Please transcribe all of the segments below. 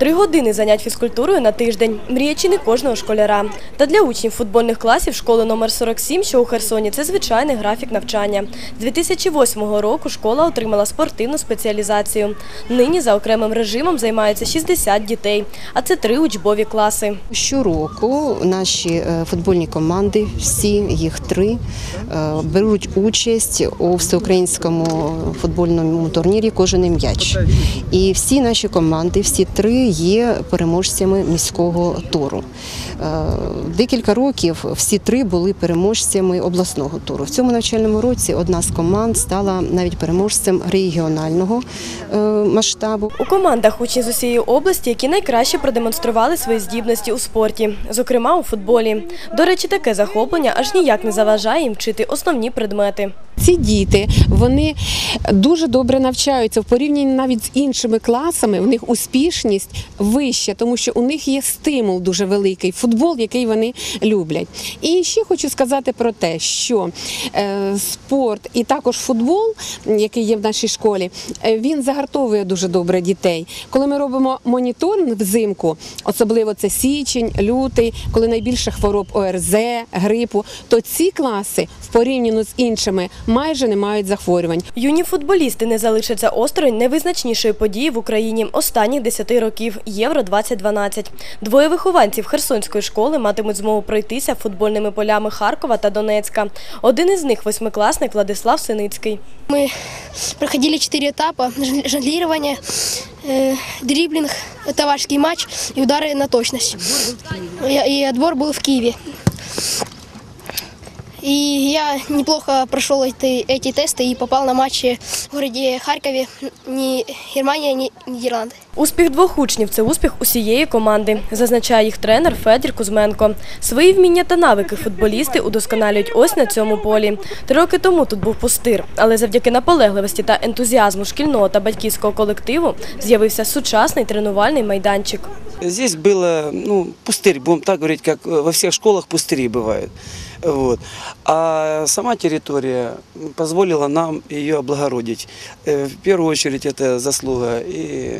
Три години занять фізкультурою на тиждень. Мрія чи не кожного школяра. Та для учнів футбольних класів школи номер 47, що у Херсоні, це звичайний графік навчання. З 2008 року школа отримала спортивну спеціалізацію. Нині за окремим режимом займаються 60 дітей, а це три учбові класи. Щороку наші е, футбольні команди, всі їх три, е, беруть участь у всеукраїнському футбольному турнірі Кожен м'яч. І всі наші команди, всі три є переможцями міського туру. Е, Декілька років всі три були переможцями обласного туру. В цьому навчальному році одна з команд стала навіть переможцем регіонального е, масштабу. У командах учні з усієї області, які найкраще продемонстрували свої здібності у спорті, зокрема у футболі. До речі, таке захоплення аж ніяк не заважає їм вчити основні предмети. Ці діти вони дуже добре навчаються в порівнянні навіть з іншими класами. В них успішність вища, тому що у них є стимул дуже великий, футбол, який вони люблять. І ще хочу сказати про те, що е, спорт і також футбол, який є в нашій школі, е, він загартовує дуже добре дітей. Коли ми робимо моніторинг взимку, особливо це січень, лютий, коли найбільше хвороб ОРЗ, грипу, то ці класи в порівняно з іншими майже не мають захворювань. Юні футболісти не залишаться осторонь найвизначнішої події в Україні останніх 10 років Євро 2012. Двоє вихованців Херсонської школи матимуть змогу пройтися футбольними полями Харкова та Донецька. Один із них восьмикласник Владислав Синицький. Мы проходили четыре этапа. Жон- Жонглирование, э, дриблинг, товарищеский матч и удары на точность. И, и отбор был в Киеве. И я неплохо прошел эти, эти тесты и попал на матчи в городе Харькове, не Германия, не Нидерланды. Успіх двох учнів це успіх усієї команди, зазначає їх тренер Федір Кузьменко. Свої вміння та навики футболісти удосконалюють ось на цьому полі. Три роки тому тут був пустир, але завдяки наполегливості та ентузіазму шкільного та батьківського колективу з'явився сучасний тренувальний майданчик. Здесь было, ну, пустырь, будем так говорить, как э, во всех школах пустыри бывают. Вот. А сама территория позволила нам ее облагородить. Э, В первую очередь это заслуга и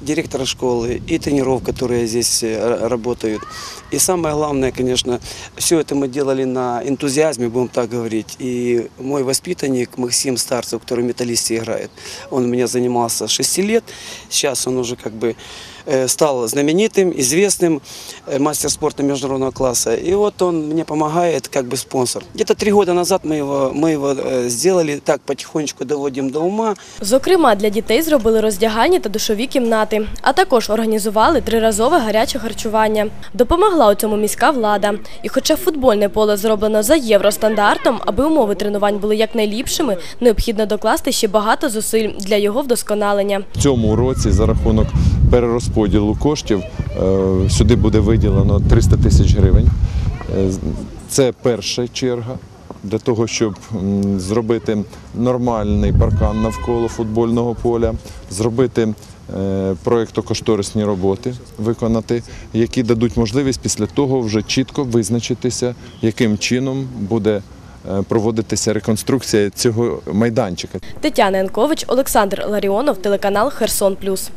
директора школы, и тренеров, которые здесь э, ра- работают. И самое главное, конечно, все это мы делали на энтузиазме, будем так говорить. И мой воспитанник Максим Старцев, который в металлисте играет, он у меня занимался с 6 лет. Сейчас он уже как бы э, стал знаменитым, известным, э, мастер спорта международного класса. И вот он мне помогает как бы спонсор. Где-то три года назад мы его, мы его э, сделали, так потихонечку доводим до ума. Зокрема, для дітей зробили роздягальні та душові кімнати, а також організували триразове гаряче харчування. Допомогла у цьому міська влада. І хоча футбольне поле зроблено за євростандартом, аби умови тренувань були якнайліпшими, необхідно докласти ще багато зусиль для його вдосконалення. В цьому році за рахунок перерозподілу коштів е, сюди буде виділено 300 тисяч гривень. Е, Це перша черга для того, щоб зробити нормальний паркан навколо футбольного поля, зробити проєктно-кошторисні роботи, виконати, які дадуть можливість після того вже чітко визначитися, яким чином буде е, проводитися реконструкція цього майданчика. Тетяна Янкович, Олександр Ларіонов, телеканал Херсон Плюс.